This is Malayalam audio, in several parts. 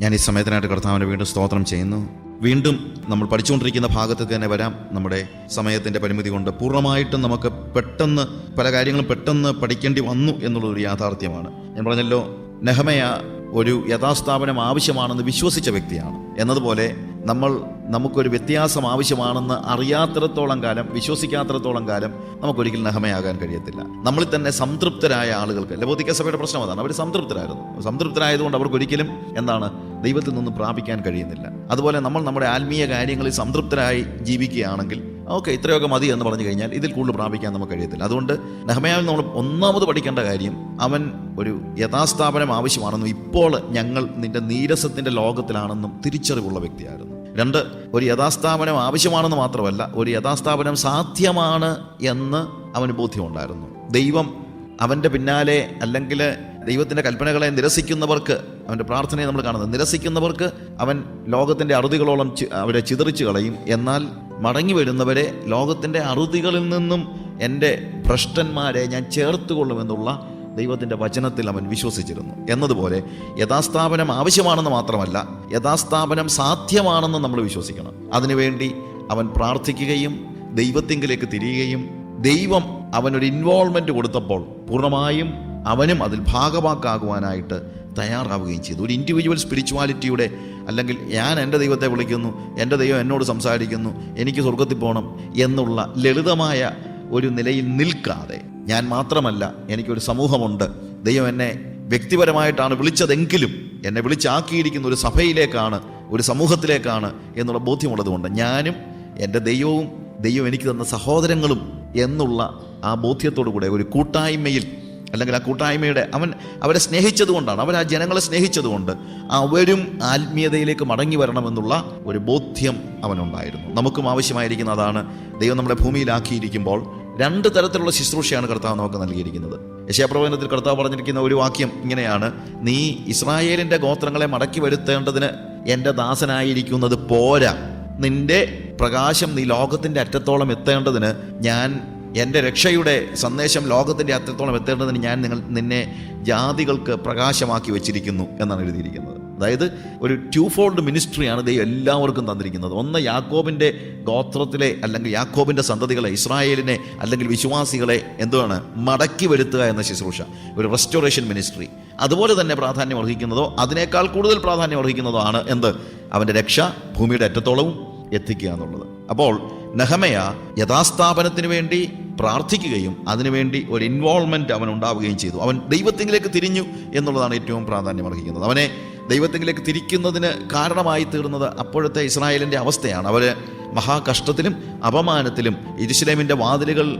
ഞാൻ ഈ സമയത്തിനായിട്ട് കർത്താവിനെ വീണ്ടും സ്തോത്രം ചെയ്യുന്നു. വീണ്ടും നമ്മൾ പഠിച്ചുകൊണ്ടിരിക്കുന്ന ഭാഗത്ത് തന്നെ വരാം. നമ്മുടെ സമയത്തിന്റെ പരിമിതി കൊണ്ട് പൂർണമായിട്ടും നമുക്ക് പെട്ടെന്ന് പല കാര്യങ്ങളും പെട്ടെന്ന് പഠിക്കേണ്ടി വന്നു എന്നുള്ളൊരു യാഥാർത്ഥ്യമാണ്. ഞാൻ പറഞ്ഞല്ലോ നെഹമയ ഒരു യഥാസ്ഥാപനം ആവശ്യമാണെന്ന് വിശ്വസിച്ച വ്യക്തിയാണ്. എന്നതുപോലെ നമ്മൾ നമുക്കൊരു വ്യത്യാസം ആവശ്യമാണെന്ന് അറിയാത്തിടത്തോളം കാലം വിശ്വസിക്കാത്തിടത്തോളം കാലം നമുക്കൊരിക്കലും നഹമയാകാൻ കഴിയത്തില്ല. നമ്മളിൽ തന്നെ സംതൃപ്തരായ ആളുകൾക്ക് ലബോധിക്ക സഭയുടെ പ്രശ്നം അതാണ്. അവർ സംതൃപ്തരായിരുന്നു. സംതൃപ്തരായതുകൊണ്ട് അവർക്ക് ഒരിക്കലും എന്താണ് ദൈവത്തിൽ നിന്ന് പ്രാപിക്കാൻ കഴിയുന്നില്ല. അതുപോലെ നമ്മൾ നമ്മുടെ ആത്മീയ കാര്യങ്ങളിൽ സംതൃപ്തരായി ജീവിക്കുകയാണെങ്കിൽ ഓക്കെ ഇത്രയൊക്കെ മതി എന്ന് പറഞ്ഞു കഴിഞ്ഞാൽ ഇതിൽ കൂടുതൽ പ്രാപിക്കാൻ നമുക്ക് കഴിയത്തില്ല. അതുകൊണ്ട് നെഹമയാവിൽ നമ്മൾ ഒന്നാമത് പഠിക്കേണ്ട കാര്യം അവൻ ഒരു യഥാസ്ഥാപനം ആവശ്യമാണെന്നും ഇപ്പോൾ ഞങ്ങൾ നിന്റെ നീരസത്തിന്റെ ലോകത്തിലാണെന്നും തിരിച്ചറിവുള്ള വ്യക്തിയായിരുന്നു. രണ്ട് ഒരു യഥാസ്ഥാപനം ആവശ്യമാണെന്ന് മാത്രമല്ല ഒരു യഥാസ്ഥാപനം സാധ്യമാണ് എന്ന് അവന് ബോധ്യമുണ്ടായിരുന്നു. ദൈവം അവന്റെ പിന്നാലെ അല്ലെങ്കിൽ ദൈവത്തിന്റെ കൽപ്പനകളെ നിരസിക്കുന്നവർക്ക് അവന്റെ പ്രാർത്ഥനയെ നമ്മൾ കാണുന്നത് നിരസിക്കുന്നവർക്ക് അവൻ ലോകത്തിന്റെ അറുതികളോളം അവരെ ചിതറിച്ചു കളയും. എന്നാൽ മടങ്ങി വരുന്നവരെ ലോകത്തിന്റെ അറുതികളിൽ നിന്നും എന്റെ ഭ്രഷ്ടന്മാരെ ഞാൻ ചേർത്തുകൊള്ളുമെന്നുള്ള ദൈവത്തിന്റെ വചനത്തിൽ അവൻ വിശ്വസിച്ചിരുന്നു. എന്നതുപോലെ യഥാസ്ഥാപനം ആവശ്യമാണെന്ന് മാത്രമല്ല യഥാസ്ഥാപനം സാധ്യമാണെന്ന് നമ്മൾ വിശ്വസിക്കണം. അതിനുവേണ്ടി അവൻ പ്രാർത്ഥിക്കുകയും ദൈവത്തിങ്കിലേക്ക് തിരിയുകയും ദൈവം അവനൊരു ഇൻവോൾവ്മെന്റ് കൊടുത്തപ്പോൾ പൂർണമായും അവനും അതിൽ ഭാഗവാക്കാകുവാനായിട്ട് തയ്യാറാവുകയും ചെയ്തു. ഒരു ഇൻഡിവിജ്വൽ സ്പിരിച്വാലിറ്റിയുടെ അല്ലെങ്കിൽ ഞാൻ എന്റെ ദൈവത്തെ വിളിക്കുന്നു എന്റെ ദൈവം എന്നോട് സംസാരിക്കുന്നു എനിക്ക് സ്വർഗത്തിൽ പോകണം എന്നുള്ള ലളിതമായ ഒരു നിലയിൽ നിൽക്കാതെ ഞാൻ മാത്രമല്ല എനിക്കൊരു സമൂഹമുണ്ട്. ദൈവം എന്നെ വ്യക്തിപരമായിട്ടാണ് വിളിച്ചതെങ്കിലും എന്നെ വിളിച്ചാക്കിയിരിക്കുന്ന ഒരു സഭയിലേക്കാണ് ഒരു സമൂഹത്തിലേക്കാണ് എന്നുള്ള ബോധ്യമുള്ളതുകൊണ്ട് ഞാനും എന്റെ ദൈവവും ദൈവം എനിക്ക് തന്ന സഹോദരങ്ങളും എന്നുള്ള ആ ബോധ്യത്തോടു കൂടെ ഒരു കൂട്ടായ്മയിൽ അല്ലെങ്കിൽ ആ കൂട്ടായ്മയുടെ അവൻ അവരെ സ്നേഹിച്ചതുകൊണ്ടാണ് അവൻ ആ ജനങ്ങളെ സ്നേഹിച്ചതുകൊണ്ട് അവരും ആത്മീയതയിലേക്ക് മടങ്ങി വരണമെന്നുള്ള ഒരു ബോധ്യം അവനുണ്ടായിരുന്നു. നമുക്കും ആവശ്യമായിരിക്കുന്ന അതാണ് ദൈവം നമ്മുടെ ഭൂമിയിലാക്കിയിരിക്കുമ്പോൾ രണ്ട് തരത്തിലുള്ള ശുശ്രൂഷയാണ് കർത്താവ് നമുക്ക് നൽകിയിരിക്കുന്നത്. യശയപ്രവചനത്തിൽ കർത്താവ് പറഞ്ഞിരിക്കുന്ന ഒരു വാക്യം ഇങ്ങനെയാണ് നീ ഇസ്രായേലിന്റെ ഗോത്രങ്ങളെ മടക്കി വരുത്തേണ്ടതിന് എന്റെ ദാസനായിരിക്കുന്നത് പോരാ. നിന്റെ പ്രകാശം നീ ലോകത്തിന്റെ അറ്റത്തോളം എത്തേണ്ടതിന് ഞാൻ എന്റെ രക്ഷയുടെ സന്ദേശം ലോകത്തിന്റെ അത്രത്തോളം എത്തേണ്ടതിന് ഞാൻ നിങ്ങൾ നിന്നെ ജാതികൾക്ക് പ്രകാശമാക്കി വെച്ചിരിക്കുന്നു എന്നാണ് എഴുതിയിരിക്കുന്നത്. അതായത് ഒരു ടു ഫോൾഡ് മിനിസ്ട്രിയാണ് ദൈവം എല്ലാവർക്കും തന്നിരിക്കുന്നത്. ഒന്ന് യാക്കോബിന്റെ ഗോത്രത്തിലെ അല്ലെങ്കിൽ യാക്കോബിന്റെ സന്തതികളെ ഇസ്രായേലിനെ അല്ലെങ്കിൽ വിശ്വാസികളെ എന്തുവാണ്? മടക്കി വരുത്തുക എന്ന ശുശ്രൂഷ. ഒരു റെസ്റ്റോറേഷൻ മിനിസ്ട്രി അതുപോലെ തന്നെ പ്രാധാന്യം അർഹിക്കുന്നതോ അതിനേക്കാൾ കൂടുതൽ പ്രാധാന്യം അർഹിക്കുന്നതോ ആണ് എന്ത്? അവന്റെ രക്ഷ ഭൂമിയുടെ അറ്റത്തോളവും എത്തിക്കുക എന്നുള്ളത്. അപ്പോൾ നെഹമയ യഥാസ്ഥാപനത്തിന് വേണ്ടി പ്രാർത്ഥിക്കുകയും അതിനുവേണ്ടി ഒരു ഇൻവോൾവ്മെന്റ് അവൻ ഉണ്ടാവുകയും ചെയ്തു. അവൻ ദൈവത്തിങ്കിലേക്ക് തിരിഞ്ഞു എന്നുള്ളതാണ് ഏറ്റവും പ്രാധാന്യം അർഹിക്കുന്നത്. അവനെ ദൈവത്തിങ്കിലേക്ക് തിരിക്കുന്നതിന് കാരണമായി തീർന്നത് അപ്പോഴത്തെ ഇസ്രായേലിന്റെ അവസ്ഥയാണ്. അവർ മഹാകഷ്ടത്തിലും അപമാനത്തിലും ഇരുസ്ലേമിന്റെ വാതിലുകൾ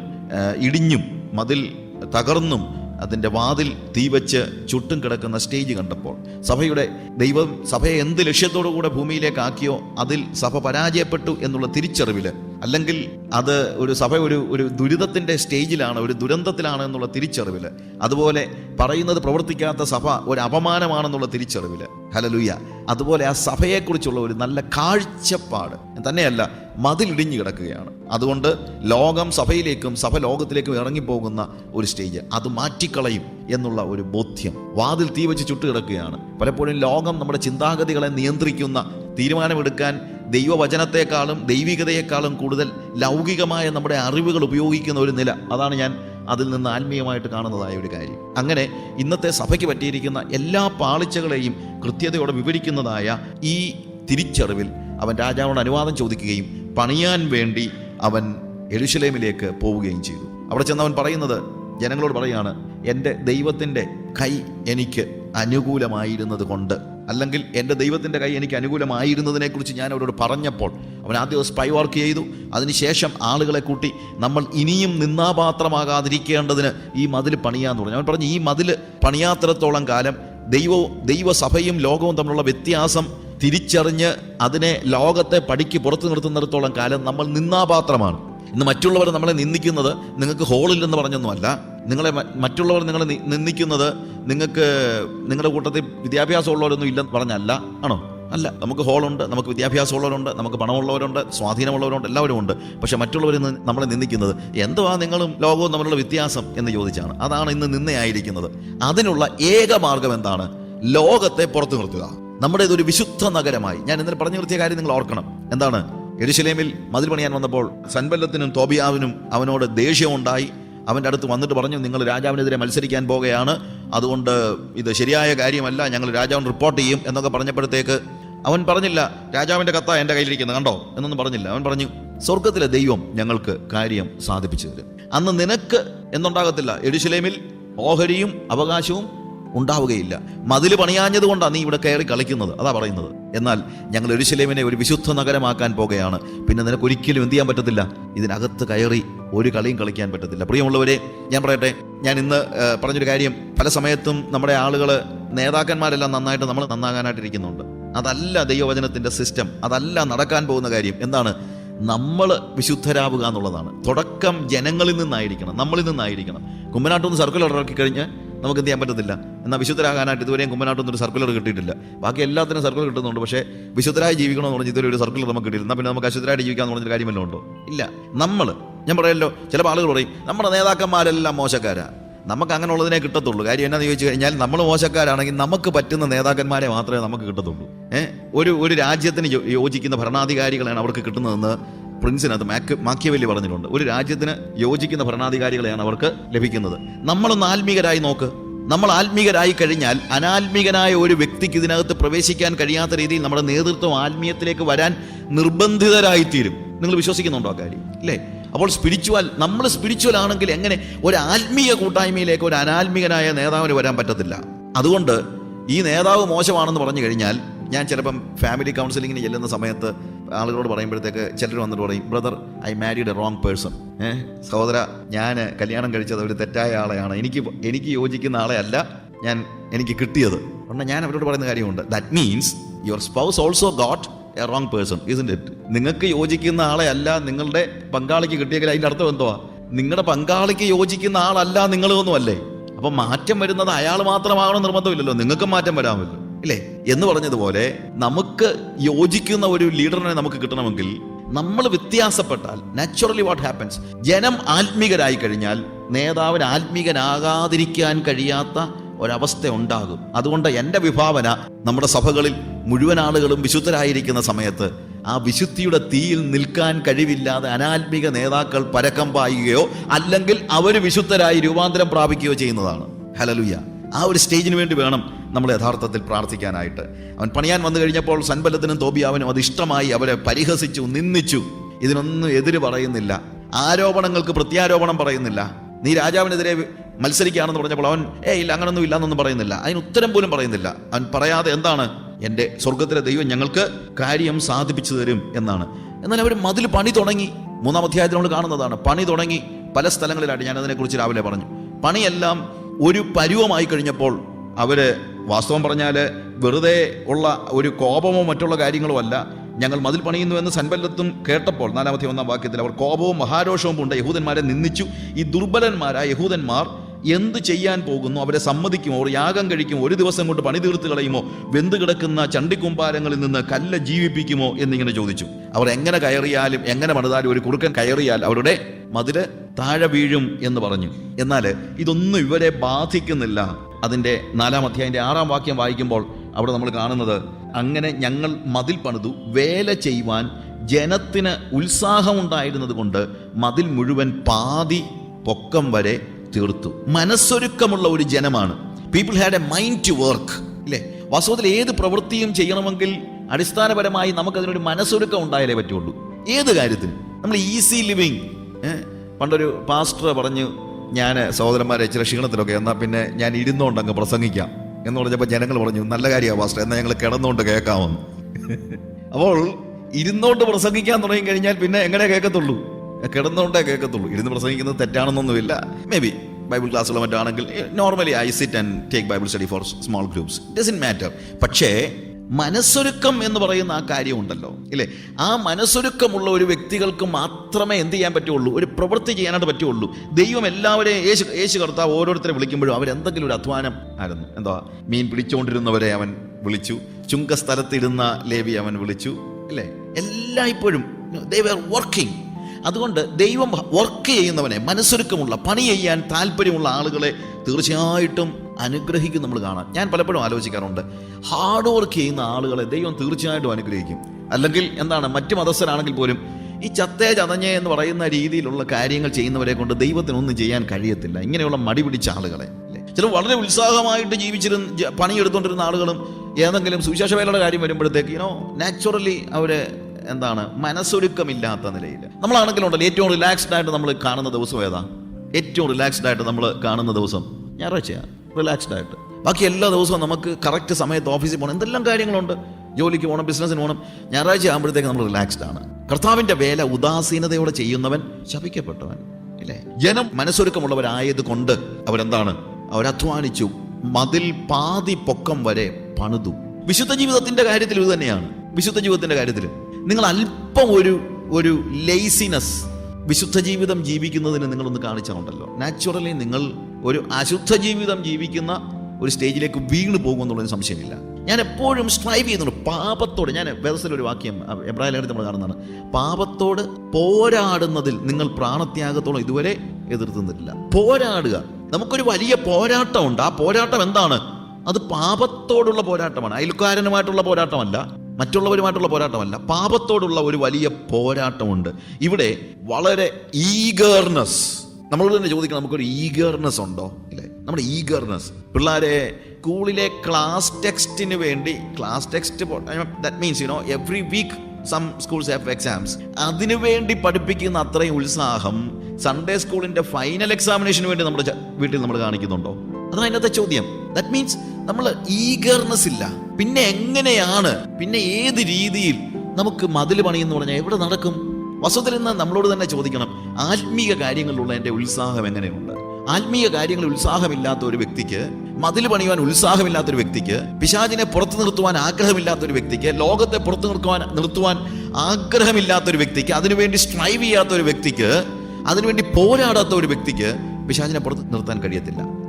ഇടിഞ്ഞും മതിൽ തകർന്നും അതിന്റെ വാതിൽ തീവച്ച് ചുട്ടും കിടക്കുന്ന സ്റ്റേജ് കണ്ടപ്പോൾ സഭയുടെ ദൈവം സഭയെ എന്ത് ലക്ഷ്യത്തോടു കൂടെ ഭൂമിയിലേക്ക് ആക്കിയോ അതിൽ സഭ പരാജയപ്പെട്ടു എന്നുള്ള തിരിച്ചറിവിൽ അല്ലെങ്കിൽ അത് ഒരു സഭ ഒരു ഒരു ദുരിതത്തിന്റെ സ്റ്റേജിലാണ് ഒരു ദുരന്തത്തിലാണ് എന്നുള്ള തിരിച്ചറിവിൽ അതുപോലെ പറയുന്നത് പ്രവർത്തിക്കാത്ത സഭ ഒരു അപമാനമാണെന്നുള്ള തിരിച്ചറിവിൽ ഹലലുയ്യ അതുപോലെ ആ സഭയെക്കുറിച്ചുള്ള ഒരു നല്ല കാഴ്ചപ്പാട്. തന്നെയല്ല മതിലിടിഞ്ഞു കിടക്കുകയാണ്. അതുകൊണ്ട് ലോകം സഭയിലേക്കും സഭ ലോകത്തിലേക്കും ഇറങ്ങിപ്പോകുന്ന ഒരു സ്റ്റേജ് അത് മാറ്റിക്കളയും. എന്നുള്ള ഒരു ബോധ്യം. വാതിൽ തീ വെച്ച് ചുട്ടുകിടക്കുകയാണ് പലപ്പോഴും ലോകം നമ്മുടെ ചിന്താഗതികളെ നിയന്ത്രിക്കുന്ന തീരുമാനമെടുക്കാൻ ദൈവവചനത്തെക്കാളും ദൈവികതയെക്കാളും കൂടുതൽ ലൗകികമായ നമ്മുടെ അറിവുകൾ ഉപയോഗിക്കുന്ന ഒരു നില. അതാണ് ഞാൻ അതിൽ നിന്ന് ആത്മീയമായിട്ട് കാണുന്നതായ ഒരു കാര്യം. അങ്ങനെ ഇന്നത്തെ സഭയ്ക്ക് പറ്റിയിരിക്കുന്ന എല്ലാ പാളിച്ചകളെയും കൃത്യതയോടെ വിവരിക്കുന്നതായ ഈ തിരിച്ചറിവിൽ അവൻ രാജാവിനോട് അനുവാദം ചോദിക്കുകയും പണിയാൻ വേണ്ടി അവൻ എരുശലേമിലേക്ക് പോവുകയും ചെയ്തു. അവിടെ ചെന്ന് അവൻ പറയുന്നത് ജനങ്ങളോട് പറയാണ് എന്റെ ദൈവത്തിന്റെ കൈ എനിക്ക് അനുകൂലമായിരുന്നത് കൊണ്ട്. അല്ലെങ്കിൽ എന്റെ ദൈവത്തിന്റെ കൈ എനിക്ക് അനുകൂലമായിരുന്നതിനെക്കുറിച്ച് ഞാൻ അവരോട് പറഞ്ഞപ്പോൾ അവൻ ആദ്യം സ്പൈ വർക്ക് ചെയ്തു. അതിനുശേഷം ആളുകളെ കൂട്ടി നമ്മൾ ഇനിയും നിന്നാപാത്രമാകാതിരിക്കേണ്ടതിന് ഈ മതിൽ പണിയാന്ന് പറഞ്ഞു. അവൻ പറഞ്ഞു ഈ മതിൽ പണിയാത്തിടത്തോളം കാലം ദൈവവും ദൈവസഭയും ലോകവും തമ്മിലുള്ള വ്യത്യാസം തിരിച്ചറിഞ്ഞ് അതിനെ ലോകത്തെ പടിക്ക് പുറത്തു നിർത്തുന്നിടത്തോളം കാലം നമ്മൾ നിന്നാപാത്രമാണ്. ഇന്ന് മറ്റുള്ളവർ നമ്മളെ നിന്ദിക്കുന്നത് നിങ്ങൾക്ക് ഹോളില്ലെന്ന് പറഞ്ഞൊന്നുമല്ല. നിങ്ങളെ മറ്റുള്ളവർ നിങ്ങളെ നിന്ദിക്കുന്നത് നിങ്ങൾക്ക് നിങ്ങളുടെ കൂട്ടത്തിൽ വിദ്യാഭ്യാസമുള്ളവരൊന്നും ഇല്ലെന്ന് പറഞ്ഞല്ല. ആണോ? അല്ല നമുക്ക് ഹോളുണ്ട് നമുക്ക് വിദ്യാഭ്യാസമുള്ളവരുണ്ട് നമുക്ക് പണമുള്ളവരുണ്ട് സ്വാധീനമുള്ളവരുണ്ട് എല്ലാവരും ഉണ്ട് പക്ഷേ മറ്റുള്ളവർ ഇന്ന് നമ്മളെ നിന്ദിക്കുന്നത് എന്തുവാ നിങ്ങളും ലോകവും തമ്മിലുള്ള വ്യത്യാസം എന്ന് ചോദിച്ചാണ്. അതാണ് ഇന്ന് നിന്നയായിരിക്കുന്നത് അതിനുള്ള ഏക മാർഗം എന്താണ്? ലോകത്തെ പുറത്തു നിർത്തുക. നമ്മുടെ ഇതൊരു വിശുദ്ധ നഗരമായി ഞാൻ ഇന്നലെ പറഞ്ഞു നിർത്തിയ കാര്യം നിങ്ങൾ ഓർക്കണം. എന്താണ്? എരുശലേമിൽ മതിൽ പണിയാൻ വന്നപ്പോൾ സൻബല്ലത്തിനും തോബിയാവിനും അവനോട് ദേഷ്യമുണ്ടായി. അവന്റെ അടുത്ത് വന്നിട്ട് പറഞ്ഞു നിങ്ങൾ രാജാവിനെതിരെ മത്സരിക്കാൻ പോകുകയാണ്. അതുകൊണ്ട് ഇത് ശരിയായ കാര്യമല്ല. ഞങ്ങൾ രാജാവിന് റിപ്പോർട്ട് ചെയ്യും എന്നൊക്കെ പറഞ്ഞപ്പോഴത്തേക്ക് അവൻ പറഞ്ഞില്ല രാജാവിന്റെ കത്ത എന്റെ കയ്യിലിരിക്കുന്നത് കണ്ടോ? എന്നൊന്നും പറഞ്ഞില്ല. അവൻ പറഞ്ഞു സ്വർഗത്തിലെ ദൈവം ഞങ്ങൾക്ക് കാര്യം സാധിപ്പിച്ചു തരും. അന്ന് നിനക്ക് എന്നുണ്ടാകത്തില്ല. എരുശലേമിൽ ഓഹരിയും അവകാശവും ഉണ്ടാവുകയില്ല. മതിൽ പണിയാഞ്ഞത് കൊണ്ടാണ് നീ ഇവിടെ കയറി കളിക്കുന്നത്. അതാ പറയുന്നത്. എന്നാൽ ഞങ്ങൾ എരുശലേമിനെ ഒരു വിശുദ്ധ നഗരമാക്കാൻ പോകുകയാണ്. പിന്നെ നിനക്ക് ഒരിക്കലും എന്ത് ചെയ്യാൻ പറ്റത്തില്ല? ഇതിനകത്ത് കയറി ഒരു കളിയും കളിക്കാൻ പറ്റത്തില്ല. പ്രിയമുള്ളവരെ ഞാൻ പറയട്ടെ ഞാൻ ഇന്ന് പറഞ്ഞൊരു കാര്യം. പല സമയത്തും നമ്മുടെ ആളുകൾ നേതാക്കന്മാരെല്ലാം നന്നായിട്ട് നമ്മൾ നന്നാകാനായിട്ടിരിക്കുന്നുണ്ട്. അതല്ല ദൈവവചനത്തിന്റെ സിസ്റ്റം. അതല്ല നടക്കാൻ പോകുന്ന കാര്യം. എന്താണ്? നമ്മൾ വിശുദ്ധരാവുക എന്നുള്ളതാണ്. തുടക്കം ജനങ്ങളിൽ നിന്നായിരിക്കണം. നമ്മളിൽ നിന്നായിരിക്കണം. കുമ്മനാട്ടൊന്ന് സർക്കുലർ ഇറക്കി കഴിഞ്ഞ് നമുക്ക് എന്ത് ചെയ്യാൻ പറ്റത്തില്ല? എന്നാൽ വിശുദ്ധരാകാനായിട്ട് ഇതുവരെയും കുമ്മനാട്ടൊന്നും ഒരു സർക്കുലർ കിട്ടിയിട്ടില്ല. ബാക്കി എല്ലാത്തിനും സർക്കുലർ കിട്ടുന്നുണ്ട്. പക്ഷേ വിശുദ്ധരായി ജീവിക്കണമെന്ന് പറഞ്ഞ് ഇതുവരെ ഒരു സർക്കുലർ നമുക്ക് കിട്ടിയില്ല എന്നാൽ പിന്നെ നമുക്ക് അശുദ്ധരായിട്ട് ജീവിക്കാൻ പറഞ്ഞൊരു കാര്യം വല്ലതും ഉണ്ടോ? ഇല്ല. നമ്മൾ ഞാൻ പറയല്ലോ ചില ആളുകൾ പറയും നമ്മുടെ നേതാക്കന്മാരെല്ലാം മോശക്കാരാണ് നമുക്ക് അങ്ങനെ ഉള്ളതിനെ കിട്ടത്തുള്ളൂ. കാര്യം എന്നാന്ന് ചോദിച്ചു കഴിഞ്ഞാൽ നമ്മൾ മോശക്കാരാണെങ്കിൽ നമുക്ക് പറ്റുന്ന നേതാക്കന്മാരെ മാത്രമേ നമുക്ക് കിട്ടത്തുള്ളൂ. ഏഹ് ഒരു ഒരു രാജ്യത്തിന് യോജിക്കുന്ന ഭരണാധികാരികളാണ് അവർക്ക് കിട്ടുന്നതെന്ന് പ്രിൻസിനകത്ത് മാക്ക് മാക്കിയവല്ലി പറഞ്ഞിട്ടുണ്ട്. ഒരു രാജ്യത്തിന് യോജിക്കുന്ന ഭരണാധികാരികളെയാണ് അവർക്ക് ലഭിക്കുന്നത്. നമ്മളൊന്ന് ആത്മീകരായി നോക്ക്. നമ്മൾ ആത്മീകരായി കഴിഞ്ഞാൽ അനാത്മീകനായ ഒരു വ്യക്തിക്ക് ഇതിനകത്ത് പ്രവേശിക്കാൻ കഴിയാത്ത രീതിയിൽ നമ്മുടെ നേതൃത്വം ആത്മീയത്തിലേക്ക് വരാൻ നിർബന്ധിതരായിത്തീരും. നിങ്ങൾ വിശ്വസിക്കുന്നുണ്ടോ ആ കാര്യം? അല്ലേ അപ്പോൾ സ്പിരിച്വൽ നമ്മൾ സ്പിരിച്വൽ ആണെങ്കിൽ എങ്ങനെ ഒരു ആത്മീയ കൂട്ടായ്മയിലേക്ക് ഒരു അനാത്മീകനായ നേതാവിന് വരാൻ പറ്റത്തില്ല. അതുകൊണ്ട് ഈ നേതാവ് മോശമാണെന്ന് പറഞ്ഞു കഴിഞ്ഞാൽ ഞാൻ ചിലപ്പം ഫാമിലി കൗൺസിലിങ്ങിന് ചെല്ലുന്ന സമയത്ത് ആളുകളോട് പറയുമ്പോഴത്തേക്ക് ചിലർ വന്നിട്ട് പറയും brother I married a wrong person ഏഹ് സഹോദര ഞാൻ കല്യാണം കഴിച്ചത് ഒരു തെറ്റായ ആളെയാണ്. എനിക്ക് എനിക്ക് യോജിക്കുന്ന ആളെ അല്ല ഞാൻ എനിക്ക് കിട്ടിയത്. അതുകൊണ്ട് ഞാൻ അവരോട് പറയുന്ന കാര്യമുണ്ട്. That means your spouse also got a wrong person isn't it നിങ്ങൾക്ക് യോജിക്കുന്ന ആളെ അല്ല നിങ്ങളുടെ പങ്കാളിക്ക് കിട്ടിയെങ്കിൽ അതിന്റെ അർത്ഥം എന്തുവാ? നിങ്ങളുടെ പങ്കാളിക്ക് യോജിക്കുന്ന ആളല്ല നിങ്ങളൊന്നും അല്ലേ അപ്പം മാറ്റം വരുന്നത് അയാൾ മാത്രമാകണം നിർബന്ധമില്ലല്ലോ. നിങ്ങൾക്കും മാറ്റം വരാമല്ലോ. ഇല്ലേ? എന്ന് പറഞ്ഞതുപോലെ നമുക്ക് യോജിക്കുന്ന ഒരു ലീഡറിനെ നമുക്ക് കിട്ടണമെങ്കിൽ നമ്മൾ വ്യത്യാസപ്പെട്ടാൽ നാച്ചുറലി വാട്ട് ഹാപ്പൻസ് ജനം ആത്മീകരായി കഴിഞ്ഞാൽ നേതാവിന് ആത്മീകനാകാതിരിക്കാൻ കഴിയാത്ത ഒരവസ്ഥ ഉണ്ടാകും. അതുകൊണ്ട് എന്റെ വിഭാവന നമ്മുടെ സഭകളിൽ മുഴുവൻ ആളുകളും വിശുദ്ധരായിരിക്കുന്ന സമയത്ത് ആ വിശുദ്ധിയുടെ തീയിൽ നിൽക്കാൻ കഴിവില്ലാതെ അനാത്മിക നേതാക്കൾ പരക്കം പായുകയോ അല്ലെങ്കിൽ അവർ വിശുദ്ധരായി രൂപാന്തരം പ്രാപിക്കുകയോ ചെയ്യുന്നതാണ്. ഹലലുയ്യ ആ ഒരു സ്റ്റേജിന് വേണ്ടി വേണം നമ്മൾ യഥാർത്ഥത്തിൽ പ്രാർത്ഥിക്കാനായിട്ട്. അവൻ പണിയാൻ വന്നു കഴിഞ്ഞപ്പോൾ സൻബലത്തിനും തോബിയാവനും അത് ഇഷ്ടമായി. അവരെ പരിഹസിച്ചു നിന്ദിച്ചു. ഇതിനൊന്നും എതിര് പറയുന്നില്ല. ആരോപണങ്ങൾക്ക് പ്രത്യാരോപണം പറയുന്നില്ല. നീ രാജാവിനെതിരെ മത്സരിക്കുകയാണെന്ന് പറഞ്ഞപ്പോൾ അവൻ ഏ ഇല്ല അങ്ങനൊന്നും ഇല്ല എന്നൊന്നും പറയുന്നില്ല. അതിന് ഉത്തരം പോലും പറയുന്നില്ല. അവൻ പറയാതെ എന്താണ്? എന്റെ സ്വർഗത്തിലെ ദൈവം ഞങ്ങൾക്ക് കാര്യം സാധിപ്പിച്ചു തരും എന്നാണ്. എന്നാൽ അവർ മതിൽ പണി തുടങ്ങി. മൂന്നാം അധ്യായത്തിൽ നമ്മൾ കാണുന്നതാണ്. പണി തുടങ്ങി. പല സ്ഥലങ്ങളിലായിട്ട് ഞാൻ അതിനെക്കുറിച്ച് രാവിലെ പറഞ്ഞു. പണിയെല്ലാം ഒരു പരുവമായി കഴിഞ്ഞപ്പോൾ അവർ വാസ്തവം പറഞ്ഞാൽ വെറുതെ ഉള്ള ഒരു കോപമോ മറ്റുള്ള കാര്യങ്ങളോ അല്ല. ഞങ്ങൾ മതിൽ പണിയുന്നു എന്ന് സൻബല്ലത്തും കേട്ടപ്പോൾ നാലാമത്തെ ഒന്നാം വാക്യത്തിൽ അവർ കോപവും മഹാരോഷവും കൊണ്ട് യഹൂദന്മാരെ നിന്ദിച്ചു. ഈ ദുർബലന്മാരായ യഹൂദന്മാർ എന്ത് ചെയ്യാൻ പോകുന്നു? അവരെ സമ്മതിക്കുമോ? അവർ യാഗം കഴിക്കുമോ? ഒരു ദിവസം കൊണ്ട് പണി തീർത്ത് കളയുമോ? വെന്ത് കിടക്കുന്ന ചണ്ടിക്കുമ്പാരങ്ങളിൽ നിന്ന് കല്ല് ജീവിപ്പിക്കുമോ എന്നിങ്ങനെ ചോദിച്ചു. അവർ എങ്ങനെ കയറിയാലും എങ്ങനെ പണിതാലും ഒരു കുറുക്കൻ കയറിയാൽ അവരുടെ മതിൽ താഴെ വീഴും എന്ന് പറഞ്ഞു. എന്നാൽ ഇതൊന്നും ഇവരെ ബാധിക്കുന്നില്ല. അതിന്റെ നാലാം അധ്യായന്റെ ആറാം വാക്യം വായിക്കുമ്പോൾ അവിടെ നമ്മൾ കാണുന്നത് അങ്ങനെ ഞങ്ങൾ മതിൽ പണിതു വേല ചെയ്യുവാൻ ജനത്തിന് ഉത്സാഹമുണ്ടായിരുന്നത് കൊണ്ട് മതിൽ മുഴുവൻ പാതി പൊക്കം വരെ തീർത്തു. മനസ്സൊരുക്കമുള്ള ഒരു ജനമാണ്. People had a mind to work ഇല്ലേ? വാസ്തവത്തിൽ ഏത് പ്രവൃത്തിയും ചെയ്യണമെങ്കിൽ അടിസ്ഥാനപരമായി നമുക്കതിനൊരു മനസ്സൊരുക്കം ഉണ്ടായാലേ പറ്റുള്ളൂ. ഏത് കാര്യത്തിനും. നമ്മൾ ഈസി ലിവിങ് പണ്ടൊരു പാസ്റ്റർ പറഞ്ഞു ഞാൻ സഹോദരന്മാരെ ചില ക്ഷീണത്തിലൊക്കെ എന്നാൽ പിന്നെ ഞാൻ ഇരുന്നുകൊണ്ട് അങ്ങ് പ്രസംഗിക്കാം. എന്ന് പറഞ്ഞപ്പോൾ ജനങ്ങൾ പറഞ്ഞു നല്ല കാര്യമാണ് പാസ്റ്റർ എന്നാൽ ഞങ്ങൾ കിടന്നുകൊണ്ട് കേൾക്കാമെന്ന്. അപ്പോൾ ഇരുന്നോണ്ട് പ്രസംഗിക്കാൻ തുടങ്ങി കഴിഞ്ഞാൽ പിന്നെ എങ്ങനെ കേൾക്കത്തുള്ളൂ? കിടന്നുകൊണ്ടേ കേൾക്കത്തുള്ളൂ. ഇരുന്ന് പ്രസംഗിക്കുന്നത് തെറ്റാണെന്നൊന്നുമില്ല. മേ ബി ബൈബിൾ ക്ലാസ്സുകൾ മറ്റാണെങ്കിൽ normally I sit and take bible study for small groups doesn't matter പക്ഷേ മനസ്സൊരുക്കം എന്ന് പറയുന്ന ആ കാര്യമുണ്ടല്ലോ ഇല്ലേ? ആ മനസ്സൊരുക്കമുള്ള ഒരു വ്യക്തികൾക്ക് മാത്രമേ എന്ത് ചെയ്യാൻ പറ്റുള്ളൂ? ഒരു പ്രവൃത്തി ചെയ്യാനായിട്ട് പറ്റുള്ളൂ. ദൈവം എല്ലാവരെയും യേശു യേശു കർത്താവ് ഓരോരുത്തരെ വിളിക്കുമ്പോഴും അവരെന്തെങ്കിലും ഒരു അധ്വാനം ആയിരുന്നു. എന്താ? മീൻ പിടിച്ചുകൊണ്ടിരുന്നവരെ അവൻ വിളിച്ചു. ചുങ്കസ്ഥലത്തിരുന്ന ലേവി അവൻ വിളിച്ചു അല്ലേ എല്ലായ്പ്പോഴും ദൈവ വർക്കിംഗ് അതുകൊണ്ട് ദൈവം വർക്ക് ചെയ്യുന്നവനെ മനസ്സൊരുക്കമുള്ള പണി ചെയ്യാൻ താല്പര്യമുള്ള ആളുകളെ തീർച്ചയായിട്ടും അനുഗ്രഹിക്കും നമ്മൾ കാണാം. ഞാൻ പലപ്പോഴും ആലോചിക്കാറുണ്ട് ഹാർഡ് വർക്ക് ചെയ്യുന്ന ആളുകളെ ദൈവം തീർച്ചയായിട്ടും അനുഗ്രഹിക്കും. അല്ലെങ്കിൽ എന്താണ് മറ്റു മതസ്ഥരാണെങ്കിൽ പോലും ഈ ചത്തേ ചതഞ്ഞേ എന്ന് പറയുന്ന രീതിയിലുള്ള കാര്യങ്ങൾ ചെയ്യുന്നവരെ കൊണ്ട് ദൈവത്തിനൊന്നും ചെയ്യാൻ കഴിയത്തില്ല. ഇങ്ങനെയുള്ള മടി പിടിച്ച ആളുകളെ? ചില വളരെ ഉത്സാഹമായിട്ട് ജീവിച്ചിരുന്ന പണിയെടുത്തുകൊണ്ടിരുന്ന ആളുകളും ഏതെങ്കിലും സുവിശേഷ വേലയുടെ കാര്യം വരുമ്പോഴത്തേക്ക് യുനോ നാച്ചുറലി അവർ എന്താണ്? മനസ്സൊരുക്കമില്ലാത്ത നിലയിൽ. നമ്മളാണെങ്കിലും ഉണ്ടല്ലോ ഏറ്റവും റിലാക്സ്ഡ് ആയിട്ട് നമ്മൾ കാണുന്ന ദിവസം ഏതാ? ഏറ്റവും റിലാക്സ്ഡ് ആയിട്ട് നമ്മൾ കാണുന്ന ദിവസം ഞായറാഴ്ചയാണ് റിലാക്സ്ഡ് ആയിട്ട്. ബാക്കി എല്ലാ ദിവസവും നമുക്ക് കറക്റ്റ് സമയത്ത് ഓഫീസിൽ പോകണം എന്തെല്ലാം കാര്യങ്ങളുണ്ട്? ജോലിക്ക് പോകണം ബിസിനസ്സിന് പോകണം ഞായറാഴ്ച ആകുമ്പോഴത്തേക്ക് നമ്മൾ റിലാക്സ്ഡ് ആണ്. കർത്താവിന്റെ വേല ഉദാസീനതയോടെ ചെയ്യുന്നവൻ ശപിക്കപ്പെട്ടവൻ. ഇല്ലേ? ജനം മനസ്സൊരുക്കമുള്ളവരായത് കൊണ്ട് അവരെന്താണ്? അവരധ്വാനിച്ചു. മതിൽ പാതി പൊക്കം വരെ പണിതു. വിശുദ്ധ ജീവിതത്തിന്റെ കാര്യത്തിൽ ഇത് തന്നെയാണ്. വിശുദ്ധ ജീവിതത്തിന്റെ കാര്യത്തിൽ നിങ്ങൾ അല്പം ഒരു ഒരു ലേസിനെസ് വിശുദ്ധ ജീവിതം ജീവിക്കുന്നതിന് നിങ്ങളൊന്ന് കാണിച്ചാലുണ്ടല്ലോ. നാച്ചുറലി നിങ്ങൾ ഒരു അശുദ്ധ ജീവിതം ജീവിക്കുന്ന ഒരു സ്റ്റേജിലേക്ക് വീണ് പോകുമെന്നുള്ളതിന് സംശയമില്ല. ഞാൻ എപ്പോഴും സ്ട്രൈവ് ചെയ്യുന്നുണ്ട്. പാപത്തോട് ഞാൻ ഒരു വാക്യം എബ്രാഹിം ലേഖനത്തിൽ നമ്മൾ കാണുന്നതാണ്. പാപത്തോട് പോരാടുന്നതിൽ നിങ്ങൾ പ്രാണത്യാഗത്തോളം ഇതുവരെ എതിർത്തുന്നില്ല. പോരാടുക. നമുക്കൊരു വലിയ പോരാട്ടമുണ്ട്. ആ പോരാട്ടം എന്താണ്? അത് പാപത്തോടുള്ള പോരാട്ടമാണ്. അയൽക്കാരനുമായിട്ടുള്ള പോരാട്ടമല്ല. മറ്റുള്ളവരുമായിട്ടുള്ള പോരാട്ടമല്ല പാപത്തോടുള്ള ഒരു വലിയ പോരാട്ടമുണ്ട്. ഇവിടെ വളരെ ഈഗർനെസ് നമ്മൾ തന്നെ ചോദിക്കണം നമുക്കൊരു ഈഗർനെസ് ഉണ്ടോ? ഇല്ലേ? നമ്മുടെ ഈഗർനെസ് പിള്ളേരെ സ്കൂളിലെ ക്ലാസ് ടെക്സ്റ്റിന് വേണ്ടി class text that means you know every week some schools have exams അതിനു വേണ്ടി പഠിപ്പിക്കുന്ന അത്രയും ഉത്സാഹം സൺഡേ സ്കൂളിന്റെ ഫൈനൽ എക്സാമിനേഷന് വേണ്ടി നമ്മുടെ വീട്ടിൽ നമ്മൾ കാണിക്കുന്നുണ്ടോ? അതാണ് അതിനകത്തെ ചോദ്യം. ദാറ്റ് മീൻസ് നമ്മൾ ഈഗർനെസ് ഇല്ല. പിന്നെ എങ്ങനെയാണ്? പിന്നെ ഏത് രീതിയിൽ നമുക്ക് മതിൽ പണിയെന്ന് പറഞ്ഞാൽ എവിടെ നടക്കും? വസ്തുത്തിൽ നിന്ന് നമ്മളോട് തന്നെ ചോദിക്കണം. ആത്മീയ കാര്യങ്ങളിലുള്ള എന്റെ ഉത്സാഹം എങ്ങനെയുണ്ട്? ആത്മീയ കാര്യങ്ങളിൽ ഉത്സാഹമില്ലാത്ത ഒരു വ്യക്തിക്ക് മതിൽ പണിയുവാൻ ഉത്സാഹമില്ലാത്ത ഒരു വ്യക്തിക്ക് പിശാചിനെ പുറത്തു നിർത്തുവാൻ ആഗ്രഹമില്ലാത്ത ഒരു വ്യക്തിക്ക് ലോകത്തെ പുറത്തു നിർത്തുവാൻ നിർത്തുവാൻ ആഗ്രഹമില്ലാത്ത ഒരു വ്യക്തിക്ക് അതിനുവേണ്ടി സ്ട്രൈവ് ചെയ്യാത്ത ഒരു വ്യക്തിക്ക് അതിനുവേണ്ടി പോരാടാത്ത ഒരു വ്യക്തിക്ക് പിശാചിനെ പുറത്ത് നിർത്താൻ കഴിയത്തില്ല.